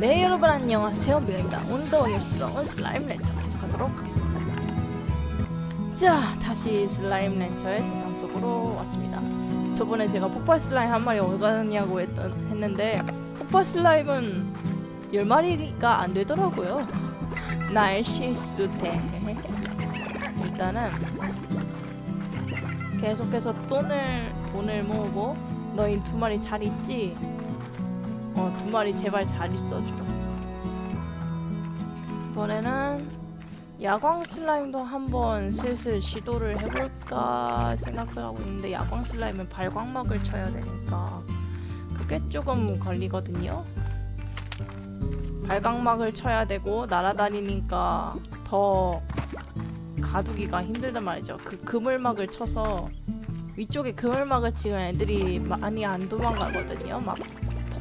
네 여러분 안녕하세요. 미가입니다. 오늘도 열스러운 슬라임 렌처 계속하도록 하겠습니다. 자 다시 슬라임 렌처의 세상 속으로 왔습니다. 저번에 제가 폭발 슬라임 한 마리 어디 가느냐고 했던, 했는데 폭발 슬라임은 10마리가 안 되더라고요. 날 실수대 일단은 계속해서 돈을 돈을 모으고 너희 두 마리 잘 있지? 어, 두 마리 제발 잘 있어줘. 이번에는 야광 슬라임도 한번 슬슬 시도를 해볼까 생각을 하고 있는데 야광 슬라임은 발광막을 쳐야 되니까 그게 조금 걸리거든요. 발광막을 쳐야 되고 날아다니니까 더 가두기가 힘들단 말이죠. 그 그물막을 쳐서 위쪽에 그물막을 치면 애들이 많이 안 도망가거든요. 막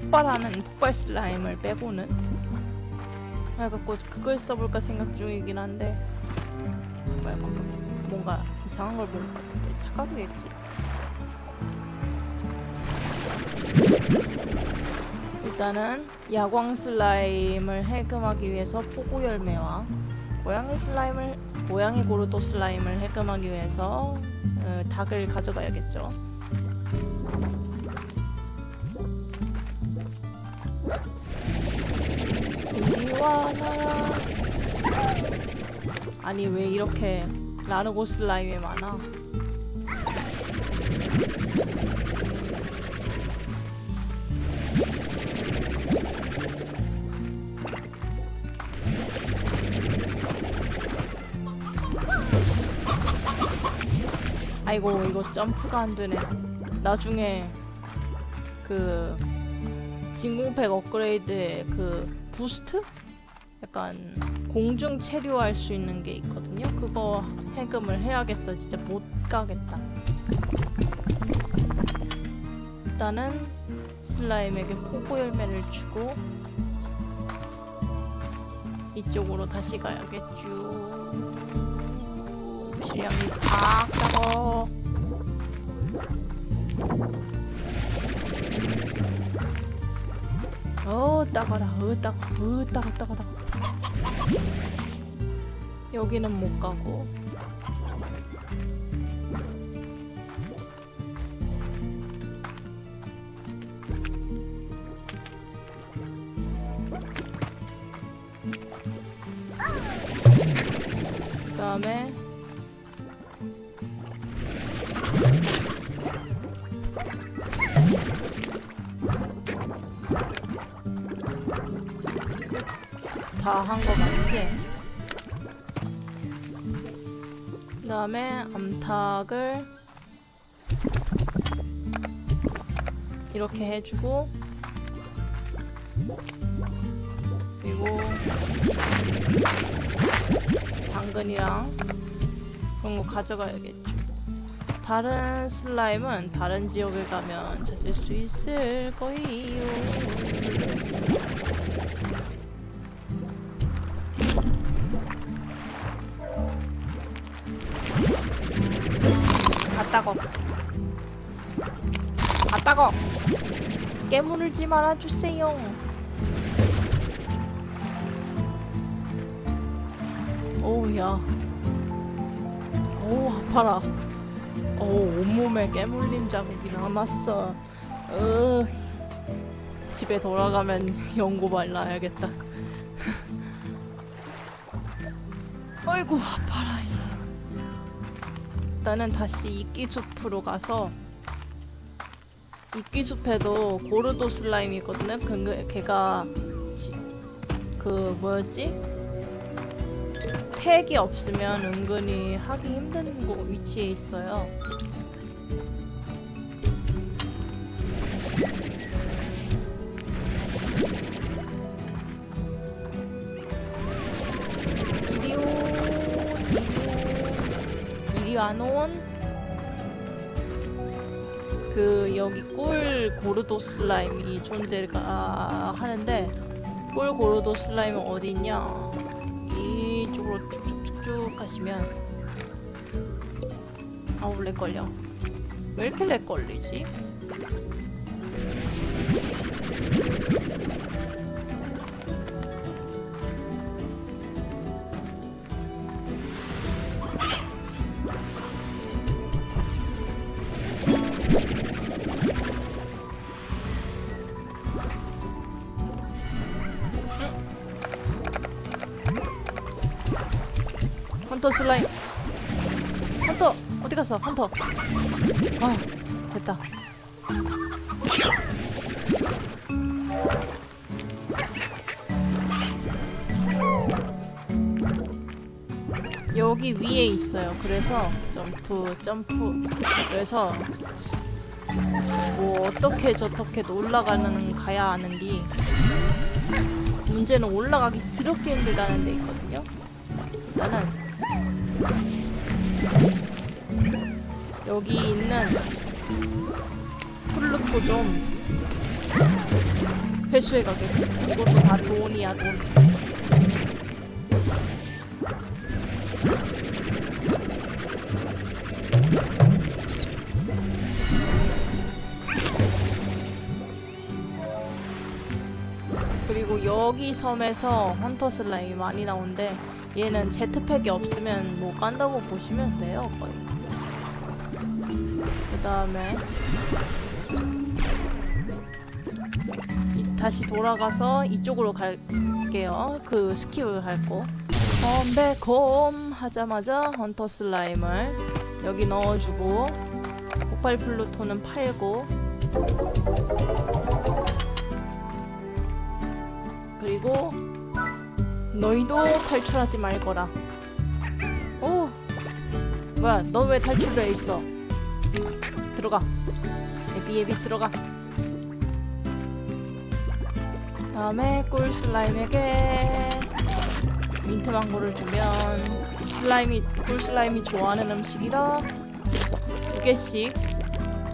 폭발하는 폭발 슬라임을 빼고는. 그래갖고 그걸 써볼까 생각 중이긴 한데. 뭐야 방금 뭔가 이상한 걸 본 것 같은데 착각이겠지. 일단은 야광 슬라임을 해금하기 위해서 포구 열매와 고양이 슬라임을 고양이 고르도 슬라임을 해금하기 위해서 어, 닭을 가져가야겠죠 이리 와라. 아니 왜 이렇게 라르고 슬라임이 많아? 아이고 이거 점프가 안 되네. 나중에 그 진공팩 업그레이드의 그 부스트? 약간 공중 체류할 수 있는 게 있거든요. 그거 해금을 해야겠어. 진짜 못 가겠다. 일단은 슬라임에게 포고 열매를 주고 이쪽으로 다시 가야겠죠. 실력이 팍 따고 어 따가라 어 따가 어 따가 따가 따가 여기는 못 가고 다 한 거 맞지? 그 다음에 암탉을 이렇게 해주고 그리고 당근이랑 그런 거 가져가야겠죠. 다른 슬라임은 다른 지역에 가면 찾을 수 있을 거예요. 깨물지 말아주세요. 오우야. 오우 아파라. 오우 온몸에 깨물림 자국이 남았어. 어 집에 돌아가면 연고 발라야겠다. 아이고 아파라. 이. 일단은 다시 이끼 숲으로 가서 이끼숲에도 고르도 슬라임이 있거든요. 그 걔가 지, 그 뭐였지? 팩이 없으면 은근히 하기 힘든 곳 위치에 있어요. 이리 온, 이리 온. 이리 안 온? 그 여기 꿀 고르도 슬라임이 존재가 하는데 꿀 고르도 슬라임은 어디 있냐? 이쪽으로 쭉쭉쭉쭉 가시면 아우 렉 걸려. 왜 이렇게 렉 걸리지? 헌터 슬라임. 헌터 어디 갔어? 헌터. 아 됐다. 여기 위에 있어요. 그래서 점프 점프 그래서 뭐 어떻게 저렇게 올라가는 가야 하는디 문제는 올라가기 드럽게 힘들다는 데 있거든요. 일단은 여기 있는 플루토 좀 회수해 가겠습니다 이것도 다 돈이야 돈. 그리고 여기 섬에서 헌터 슬라임이 많이 나오는데 얘는 제트팩이 없으면 못 간다고 보시면 돼요 거의. 그 다음에 다시 돌아가서 이쪽으로 갈게요. 그 스킵을 할거. 컴백홈 하자마자 헌터 슬라임을 여기 넣어주고 폭발 플루토는 팔고 그리고 너희도 탈출하지 말거라. 오, 뭐야? 너 왜 탈출해 있어? 들어가. 에비 에비 들어가. 다음에 꿀 슬라임에게 민트 망고를 주면 슬라임이 꿀 슬라임이 좋아하는 음식이라 두 개씩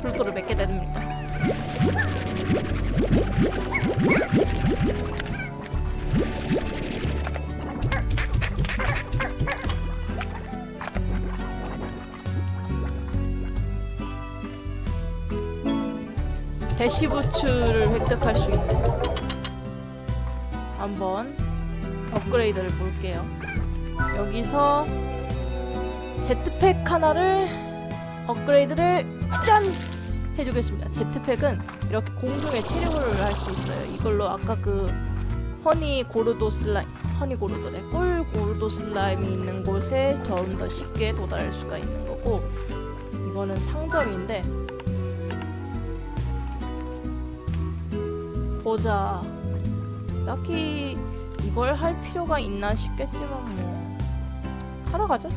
풀도를 맺게 됩니다. 대시부츠를 획득할 수 있는 한번 업그레이드를 볼게요. 여기서 제트팩 하나를 업그레이드를 짠 해주겠습니다. 제트팩은 이렇게 공중에 체류를 할 수 있어요. 이걸로 아까 그 허니 고르도 슬라임, 허니 고르도네, 꿀 고르도 슬라임이 있는 곳에 좀 더 쉽게 도달할 수가 있는 거고 이거는 상점인데 보자. 딱히 이걸 할 필요가 있나 싶겠지만 뭐 하러 가자.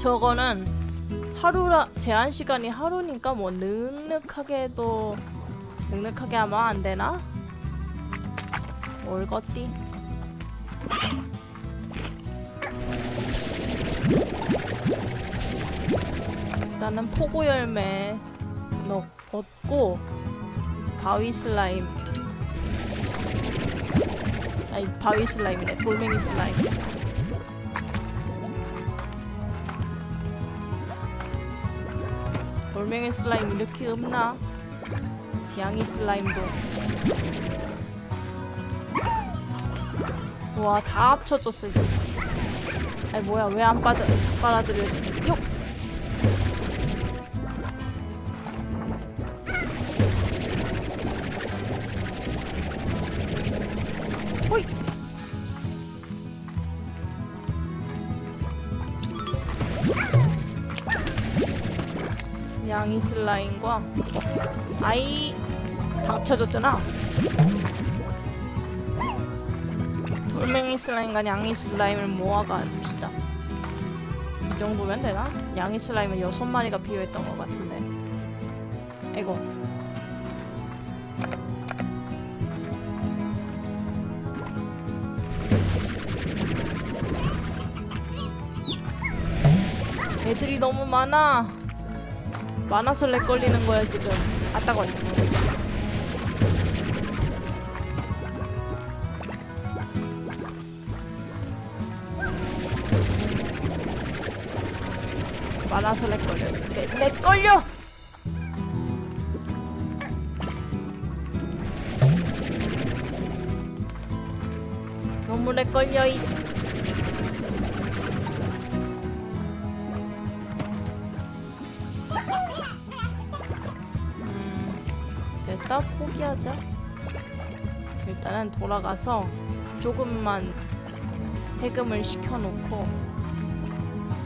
저거는 하루라 제한 시간이 하루니까 뭐 늑늑하게도 늑늑하게 하면 안 되나? 올것띠. 일단은 포고 열매 넣 얻고 바위 슬라임. 아니 바위 슬라임이네. 돌멩이 슬라임. 돌멩이 슬라임 이렇게 없나? 양이 슬라임도. 와 다 합쳐졌어 이거. 아니 뭐야. 왜 안 빨아들여져 양이 슬라임과 아이 다 합쳐졌잖아. 돌멩이 슬라임과 양이 슬라임을 모아가 봅시다. 이 정도면 되나? 양이 슬라임은 여섯 마리가 필요했던 것 같은데. 에고 애들이 너무 많아. 많아서 렉 걸리는 거야 지금. 아따거. 많아서 렉 걸려. 렉, 렉 걸려. 너무 렉 걸려 이. 음, 됐다 포기하자. 일단은 돌아가서 조금만 해금을 시켜놓고.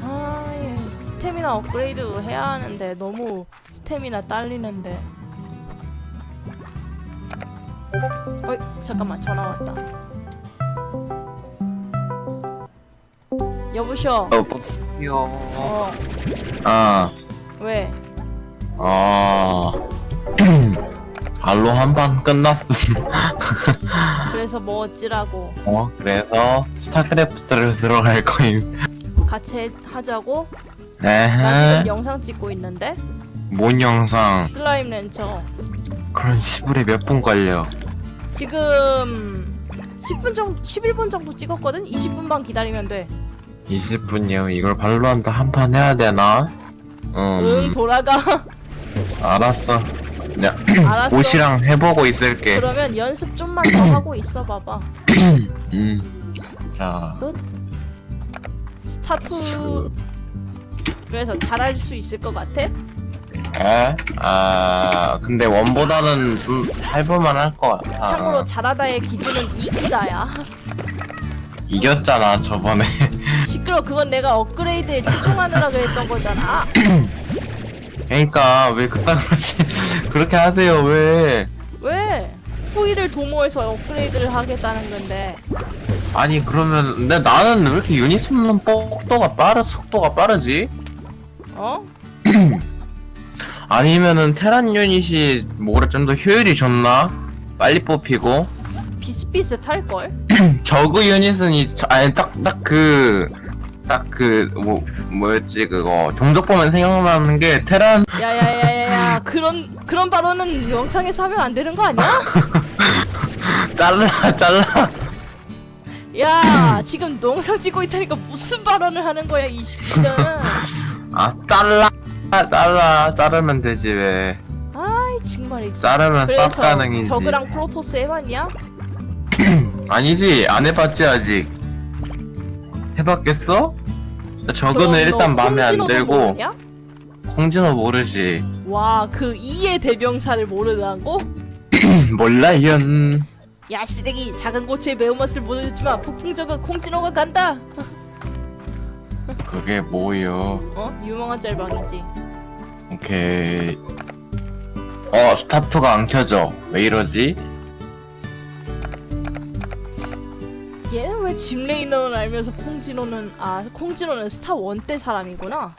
아 예. 스태미나 업그레이드도 해야 하는데 너무 스태미나 딸리는데. 어이 잠깐만 전화 왔다. 여보셔 여보세요. 어. 아, 왜? 아, 발로 한판 끝났음. 그래서 뭐 어찌라고 어, 그래서 스타크래프트를 들어갈 거임. 같이 해- 하자고? 나 지금 에헤, 영상 찍고 있는데 뭔 영상? 슬라임 렌처 그런 시불에 몇분 걸려? 지금 10분 정도 11분 정도 찍었거든 20분만 기다리면 돼 20분이요. 이걸 발로한테 한 판 해야 되나? 응 음, 돌아가 알았어. 그냥 알았어 옷이랑 해보고 있을게. 그러면 연습 좀만 더 하고 있어 봐봐 음, 자, 스타트 스- 그래서 잘할 수 있을 것 같아? 에? 아, 근데 원보다는 좀 해볼만 할 것 같아. 참고로 잘하다의 기준은 이기다야 이겼잖아 저번에. 시끄러 그건 내가 업그레이드에 치중하느라 그랬던 거잖아 그러니까 왜 그딴 것이 그렇게 하세요 왜? 왜? 후위를 도모해서 업그레이드를 하겠다는 건데 아니 그러면 근데 나는 왜 이렇게 유닛 습는 속도가 빠르 속도가 빠르지? 어? 아니면은 테란 유닛이 뭐라 좀 더 효율이 좋나? 빨리 뽑히고 비슷비슷할 걸? 저그 유닛은 이 저- 아니 딱딱그딱 그 뭐 뭐였지 그거 종족 보면 생각나는 게 테란 야야야야 야 그런 그런 발언은 영상에서 하면 안 되는 거 아니야? 잘라 잘라 야 지금 영상 찍고 있다니까 무슨 발언을 하는 거야 이 시기는 아 잘라 잘라 자르면 되지 왜 아이 정말이지 자르면 쌉 그래서 가능이지 저그랑 프로토스 해봤냐? 아니지 안 해봤지 아직 해봤겠어? 너 일단 마음에 안 들고 모르냐? 콩진호 모르지. 와 그 2의 대명사를 모르다고? 몰라 이연 야 쓰레기. 작은 고추의 매운맛을 모르지만 폭풍적은 콩진호가 간다. 그게 뭐요 어? 유명한 짤방이지. 오케이. 어 스타트가 안 켜져. 왜 이러지? 얘는 왜 짐 레이너는 알면서 콩진호는 아 콩진호는 스타 원 때 사람이구나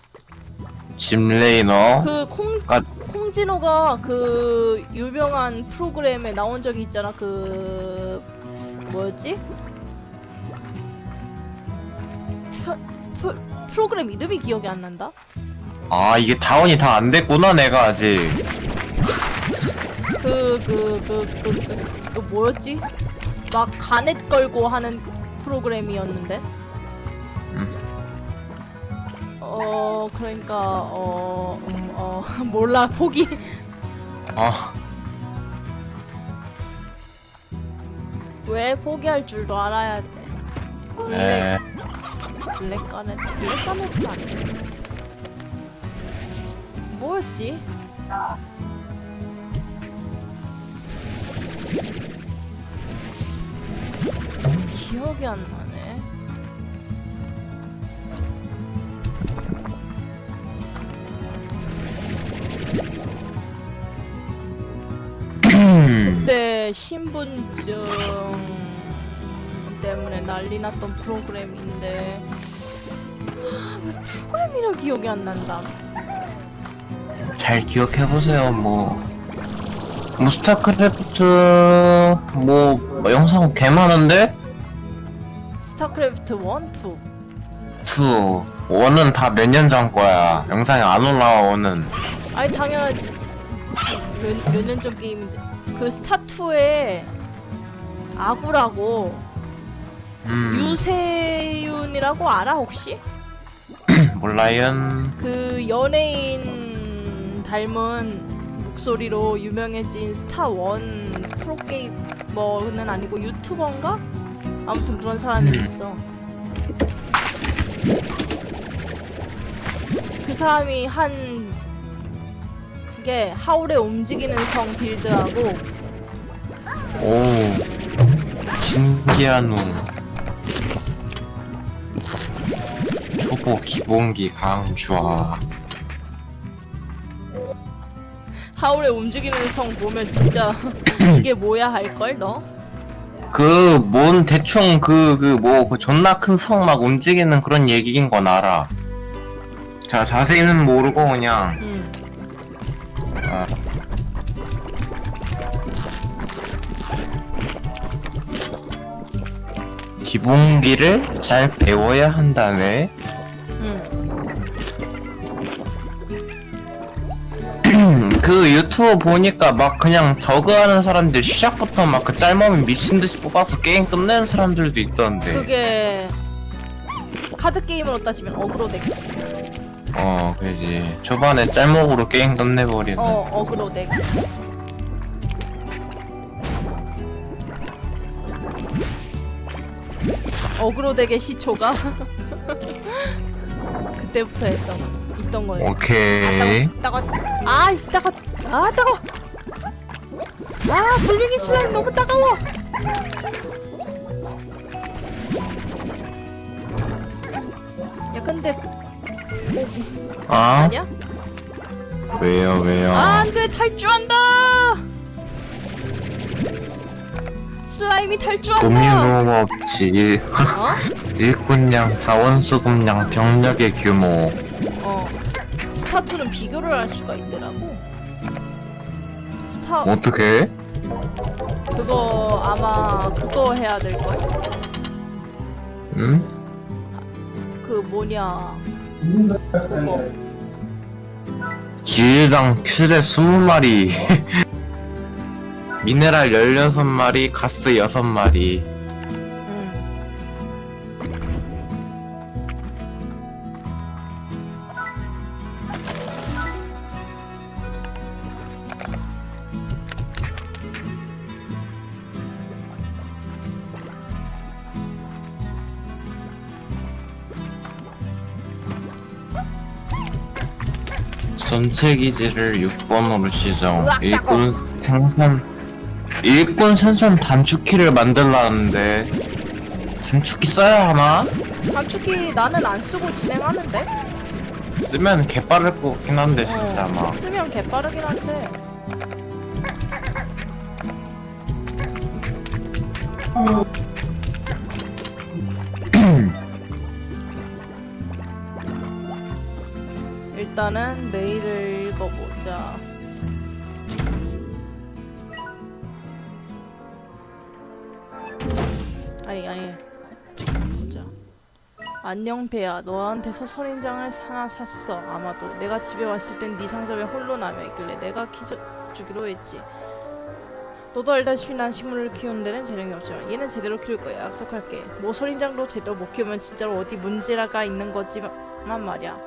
짐레이너 그 콩 아. 콩진호가 그 유명한 프로그램에 나온 적이 있잖아 그 뭐였지? 표, 프, 프로그램 이름이 기억이 안 난다. 아 이게 다운이 다 안 됐구나 내가 아직 그 그 그 그 그, 그 뭐였지? 막 가넷 걸고 하는 프로그램이었는데. 음. 어 그러니까 어, 음, 어 몰라 포기. 아 왜 포기할 줄도 알아야 돼. 에. 블랙 가넷 블랙 가넷은 아니야. 뭐였지? 기억이 안나 신분증 때문에 난리 났던 프로그램인데 아, 왜 프로그램 이름 기억이 안 난다. 잘 기억해 보세요 뭐. 뭐 스타크래프트 뭐, 뭐 영상 개 많은데? 스타크래프트 1, 2. 2 1은 다 몇 년 전 거야 영상에 안 올라와 1은 아니 당연하지. 몇 년 전 게임인데 그 스타 2에 아구라고 음 유세윤이라고 알아 혹시? 몰라요 그 연예인 닮은 목소리로 유명해진 스타 원 프로게이머는 아니고 유튜버인가? 아무튼 그런 사람이 음. 있어. 그 사람이 한그 게 하울의 움직이는 성 빌드하고 오 신기한 우 초보 기본기 강좌 하울의 움직이는 성 보면 진짜 이게 뭐야 할걸 너? 그 뭔 대충 그 그 뭐 그 존나 큰 성 막 움직이는 그런 얘기인 건 알아. 자 자세히는 모르고 그냥 기본기를 잘 배워야 한다네 응. 그 유튜브 보니까 막 그냥 저그하는 사람들 시작부터 막 그 짤몸이 미친듯이 뽑아서 게임 끝내는 사람들도 있던데 그게 카드 게임으로 따지면 어그로 덱. 어 그지 초반에 짤목으로 게임 끝내버리는 어 어그로 덱. 어그로 덱의 시초가 그때부터 했던 있던 거예요. 오케이. 따가 아 따가 아 따가 아 불링이 슬라임 너무 따가워. 야 근데 아? 아니야? 왜요 왜요? 아 안돼. 탈주한다 슬라임이 탈주한다. 고민무 없지 일, 어? 일꾼량 자원수급량 병력의 규모. 어. 스타2는 비교를 할 수가 있더라고. 스타. 어떻게? 그거 아마 그거 해야 될 걸? 응? 그 뭐냐. 그거. 길당 큐레 20마리 미네랄 16마리 가스 6마리 응. 전체 기지를 6번으로 시정 으악, 일꾼 생산 일꾼 생산 단축키를 만들라는데 단축키 써야 하나? 단축키 나는 안 쓰고 진행하는데? 쓰면 개빠를 것 같긴 한데 진짜 어, 막 쓰면 개빠르긴 한데. 일단은 메일 안녕 배야 너한테서 선인장을 하나 샀어. 아마도 내가 집에 왔을 땐 네 상점에 홀로 남아있길래 내가 키워주기로 했지. 너도 알다시피 난 식물을 키우는 데는 재능이 없지만 얘는 제대로 키울 거야. 약속할게. 뭐 선인장도 제대로 못 키우면 진짜로 어디 문제라가 있는 거지만 말이야.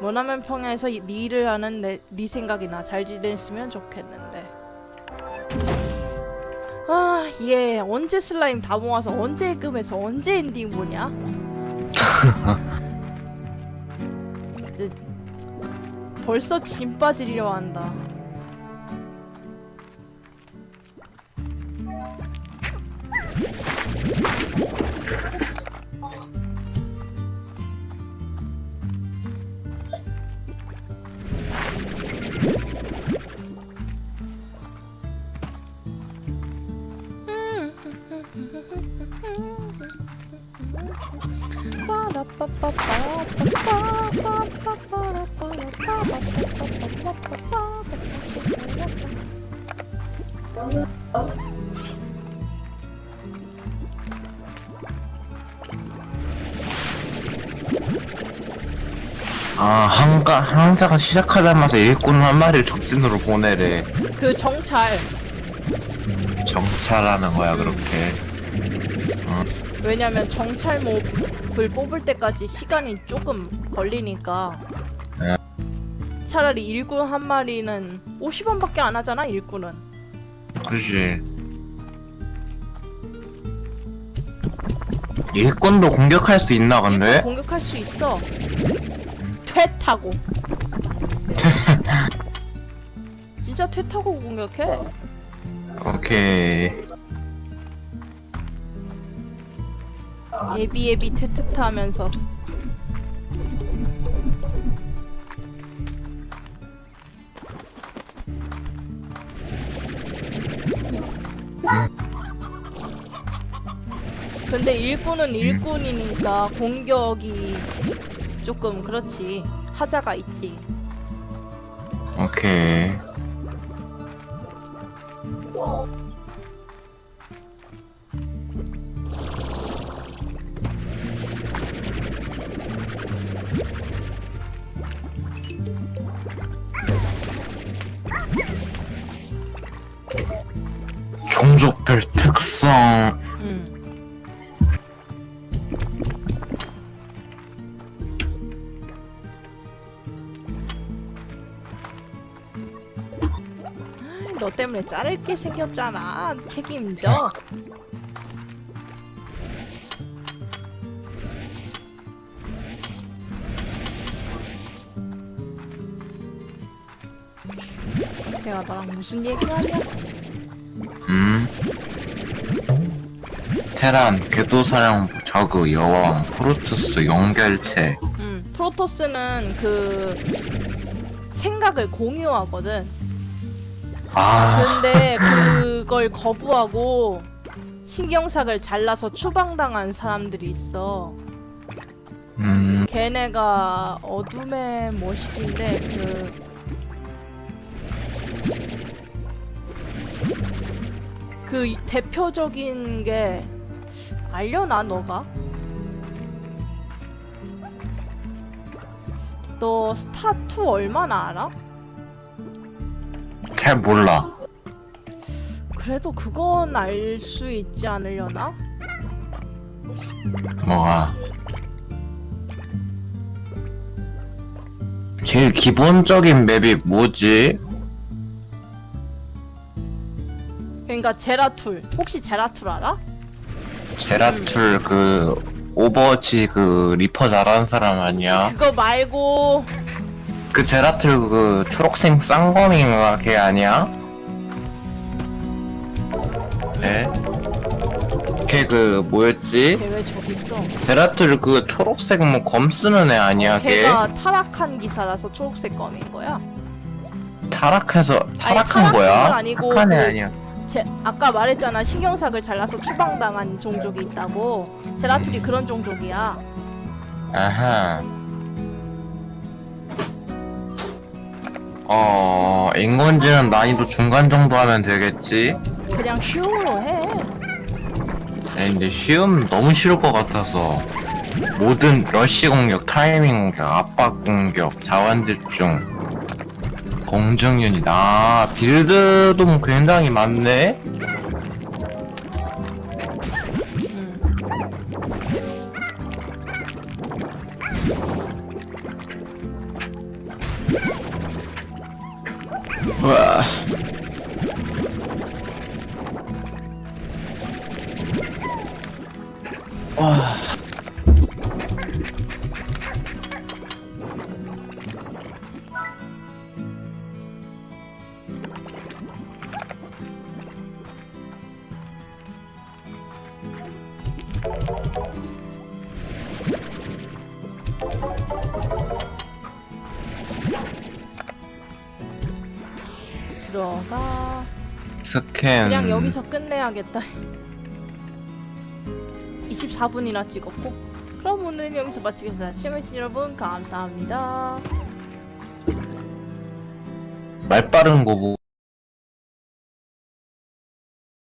원하면 평야에서 이- 네 일을 하는 내, 네 생각이나 잘 지냈으면 좋겠는데. 아, 얘 언제 슬라임 다 모아서 언제 예금해서 언제 엔딩 보냐? 이제 벌써 진 빠지려 한다. 한가 항자가 시작하자마자 일꾼 한 마리를 적진으로 보내래. 그 정찰. 정찰하는 거야 그렇게. 왜냐면 정찰 몹을 뽑을 때까지 시간이 조금 걸리니까. 네. 차라리 일꾼 한 마리는 50원밖에 안 하잖아 일꾼은. 그지. 일꾼도 공격할 수 있나 근데? 일꾼 공격할 수 있어 퇴타고. 진짜 퇴타고 공격해? 오케이. 예비예비 퇴퇴타 하면서. 근데 일꾼은 음. 일꾼이니까 공격이 조금 그렇지. 하자가 있지. 오케이. 종족별 특성 때문에 자를 게 생겼잖아. 책임져. 내가 너랑 무슨 얘기하냐? 음. 테란, 궤도사령부, 저그, 여왕, 프로토스, 연결체. 음, 프로토스는 그 생각을 공유하거든. 아, 근데 그걸 거부하고 신경삭을 잘라서 추방당한 사람들이 있어. 음, 걔네가 어둠의 모식인데 그. 그 이- 대표적인 게 알려나 너가? 너 스타2 얼마나 알아? 잘 몰라. 그래도 그건 알 수 있지 않으려나? 뭐가. 제일 기본적인 맵이 뭐지? 그러니까 제라툴 혹시 제라툴 알아? 제라툴 그 오버워치 그 리퍼 잘하는 사람 아니야? 그거 말고 그 제라툴 그 초록색 쌍검인가 걔 아니야? 네? 걔 그 뭐였지? 걔왜 저기 있어? 제라툴 그 초록색 뭐 검 쓰는 애 아니야 걔? 걔가 타락한 기사라서 초록색 검인 거야. 타락해서 타락한 타락한 건 거야? 아니고 착한 애 그- 아니야 제 아까 말했잖아 신경삭을 잘라서 추방당한 종족이 있다고. 제라툴이 그런 종족이야. 아하 어... 인건지는 난이도 중간 정도 하면 되겠지? 그냥 쉬움으로 해. 아니 근데 쉬움 너무 싫을 것 같아서 모든 러쉬 공격, 타이밍 공격, 압박 공격, 자원 집중 공정 유닛 아 빌드도 뭐 굉장히 많네? 와 들어가. 스캔 그냥 여기서 끝내야겠다. 24분이나 찍었고. 그럼 오늘 여기서 마치겠습니다. 시청해주신 여러분 감사합니다. 말 빠른 거 보고